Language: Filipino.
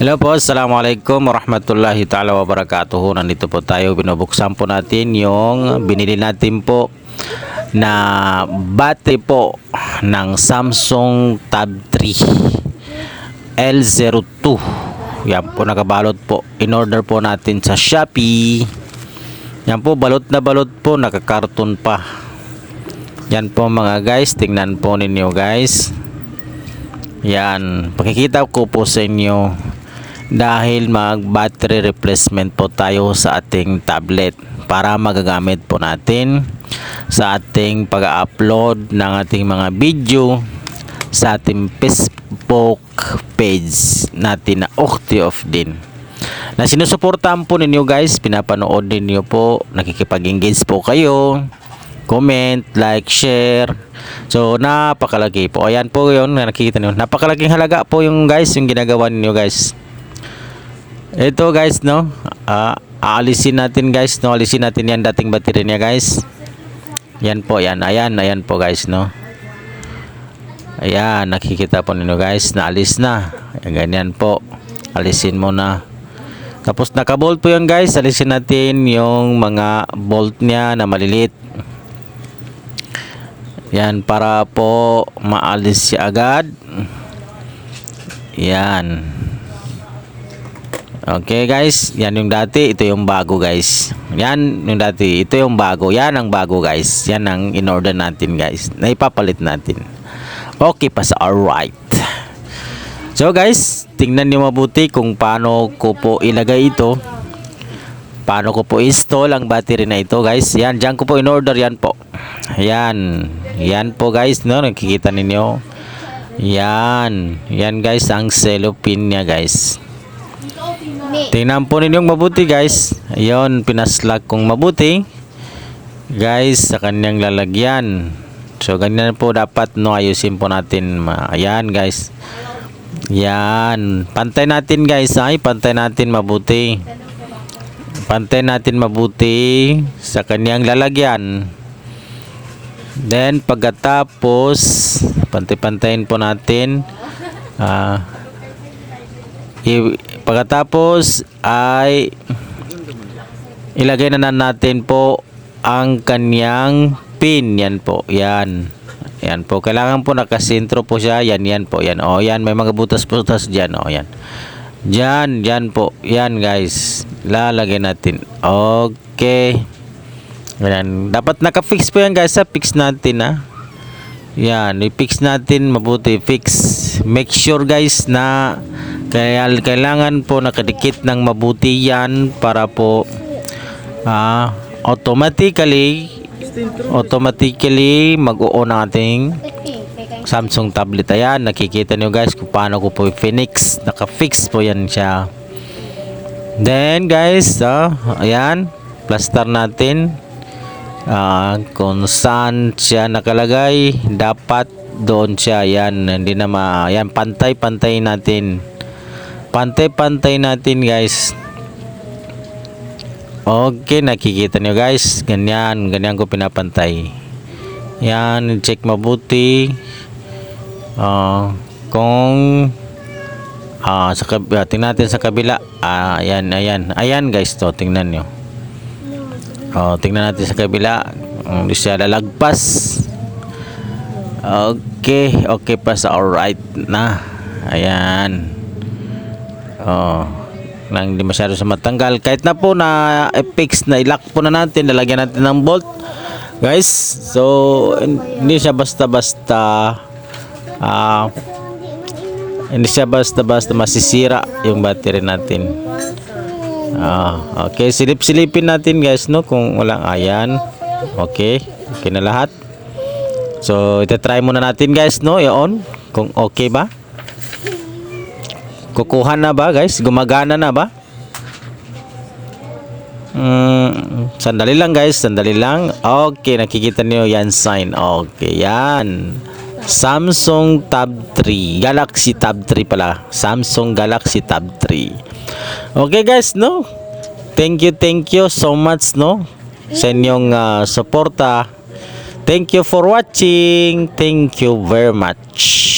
Hello po, Assalamualaikum warahmatullahi ta'ala wabarakatuh. Nandito po tayo, binubuksan po natin yung binili natin po na battery po ng Samsung Tab 3 L02 Yan po nakabalot po. In order po natin sa Shopee. Yan po, balot na balot po, nakakarton pa. Yan po mga guys, tingnan po ninyo guys yan, pakikita ko po sa inyo dahil mag battery replacement po tayo sa ating tablet para magagamit po natin sa ating pag-upload ng ating mga video sa ating Facebook page natin na Octi of din. Na sinusuportahan po ninyo guys pinapanood ninyo po nakikipag-engage po kayo comment, like, share. So, napakalaki po. Ayan po yun, nakikita niyo. Napakalaking halaga po yung guys, yung ginagawa niyo guys. Ito guys, no. Ah, aalisin natin guys, no. Alisin natin yan dating battery niya guys. Yan po, yan. Ayan, ayan po guys, no. Ayan, nakikita po ninyo guys, naalis na. Ayan, ganyan po. Alisin mo na. Tapos naka-bolt po yan guys. Alisin natin yung mga bolt niya na maliliit. Yan para po maalis siya agad. Yan. Okay guys, yan yung dati, ito yung bago guys. Yan yung dati, ito yung bago. Yan ang bago guys. Yan ang in-order natin guys. Na ipapalit natin. Okay pa sa alright. So guys, tingnan niyo mabuti kung paano ko po ilagay ito. Paano ko po install ang battery na ito guys. Yan, diyan ko po in-order yan po. Yan. Yan po guys, no? Nakikita ninyo. Yan. Yan guys, ang cellophane niya guys. Tingnan po ninyong mabuti guys. Ayun, pinaslag kong mabuti. Guys, sa kanyang lalagyan. So, ganyan po dapat no ayusin po natin. Ayan guys. Yan. Pantay natin guys. Ay, pantay natin mabuti. Pantay natin mabuti sa kanyang lalagyan. Then pagkatapos pantay-pantayin po natin. I- pagkatapos ay ilagay na na natin po ang kanyang pin. Yan po yan. Yan po kailangan po nakasentro po siya. Yan yan po yan. Oh yan may mga butas-butas diyan oh yan. Diyan, diyan po. Yan guys. Lalagay natin. Okay. Yan. Dapat naka-fix po yan guys. Ha? Fix natin ha. Yan. I-fix natin mabuti. Fix. Make sure guys na kaya kailangan po nakadikit ng mabuti yan para po ah, automatically automatically mag-o-on ating Samsung tablet ayan nakikita niyo guys kung paano ko po i-fix naka-fix po yan siya then guys ah, ayan plaster natin Ah, kung saan siya nakalagay. Dapat doon siya yan hindi na ma yan pantay pantay natin. Pantay pantay natin guys. Okay nakikita niyo guys. Ganyan ganyan ko pinapantay. Yan check mabuti. Ah, kung ah sa kabila, tingnan natin sa kabila. Ah, ayan, ayan. Ayan guys, to tingnan niyo. Oh, tingnan natin sa kabila. Hindi siya lalagpas. Okay, okay pa sa alright na. Ayan. Oh, nang hindi masyado sa matanggal. Kahit na po na i-fix na i-lock po na natin, lalagyan natin ng bolt. Guys, so hindi siya basta-basta ah hindi siya basta-basta masisira yung battery natin. Ah, okay, silip-silipin natin guys no kung walang ayan. Okay, okay na lahat. So, ita-try muna natin guys no, i-on kung okay ba. Kukuha na ba guys? Gumagana na ba? Mm, sandali lang guys, sandali lang. Okay, nakikita niyo yan sign. Okay, yan. Samsung Tab 3. Galaxy Tab 3 pala. Samsung Galaxy Tab 3. Okay guys, no? Thank you, thank you so much, no? Sa inyong ah, suporta. Thank you for watching. Thank you very much.